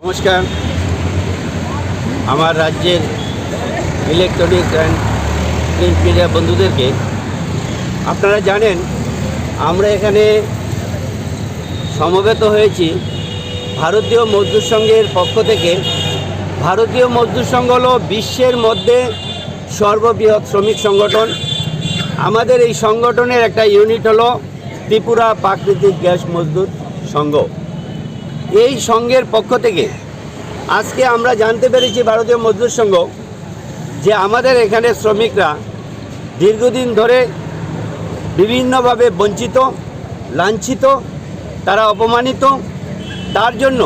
নমস্কার। আমার রাজ্যের ইলেকট্রনিক্স অ্যান্ড প্রিন্ট মিডিয়া বন্ধুদেরকে, আপনারা জানেন, আমরা এখানে সমবেত হয়েছি ভারতীয় মজদুর সংঘের পক্ষ থেকে। ভারতীয় মজদুর সংঘ হলো বিশ্বের মধ্যে সর্ববৃহৎ শ্রমিক সংগঠন। আমাদের এই সংগঠনের একটা ইউনিট হলো ত্রিপুরা প্রাকৃতিক গ্যাস মজদুর। সংঘ এই সংঘের পক্ষ থেকে আজকে আমরা জানতে পেরেছি ভারতীয় মজদুর সংঘ যে আমাদের এখানে শ্রমিকরা দীর্ঘদিন ধরে বিভিন্নভাবে বঞ্চিত, লাঞ্ছিত, তারা অপমানিত। তার জন্য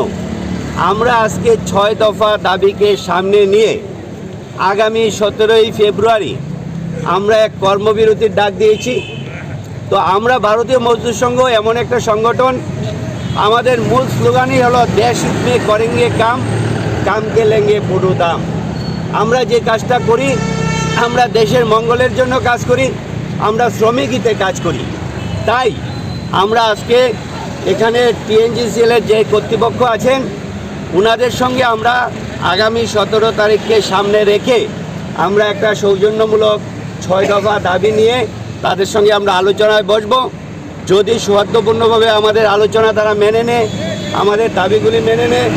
আমরা আজকে ছয় দফা দাবিকে সামনে নিয়ে আগামী সতেরোই ফেব্রুয়ারি আমরা এক কর্মবিরতির ডাক দিয়েছি। তো আমরা ভারতীয় মজদুর সংঘ এমন একটা সংগঠন আমাদের মূল স্লোগানই হলো, দেশ মে করেঙ্গে কাম, কামকে লেঙ্গে পুরো দাম। আমরা যে কাজটা করি, আমরা দেশের মঙ্গলের জন্য কাজ করি, আমরা শ্রমিক হিতে কাজ করি। তাই আমরা আজকে এখানে টিএনজিসিএলের যে কর্তৃপক্ষ আছেন ওনাদের সঙ্গে আমরা আগামী সতেরো তারিখকে সামনে রেখে আমরা একটা সৌজন্যমূলক ছয় দফা দাবি নিয়ে তাদের সঙ্গে আমরা আলোচনায় বসবো। যদি সৌহার্দ্যপূর্ণভাবে আমাদের আলোচনা তারা মেনে নেয় আমাদের দাবিগুলি মেনে নেয়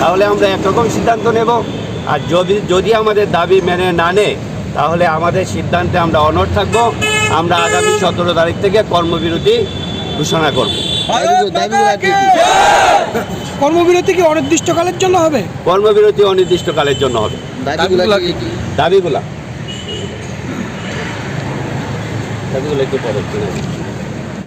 তাহলে আমরা একরকম সিদ্ধান্ত নেব। আর যদি যদি আমাদের দাবি মেনে না নেয় তাহলে আমাদের সিদ্ধান্তে আমরা অনড় থাকব। আমরা আগামী সতেরো তারিখ থেকে কর্মবিরতি ঘোষণা করব। কর্মবিরতি কি অনির্দিষ্টকালের জন্য হবে? কর্মবিরতি অনির্দিষ্টকালের জন্য হবে। দাবিগুলা দাবিগুলো একটু পরে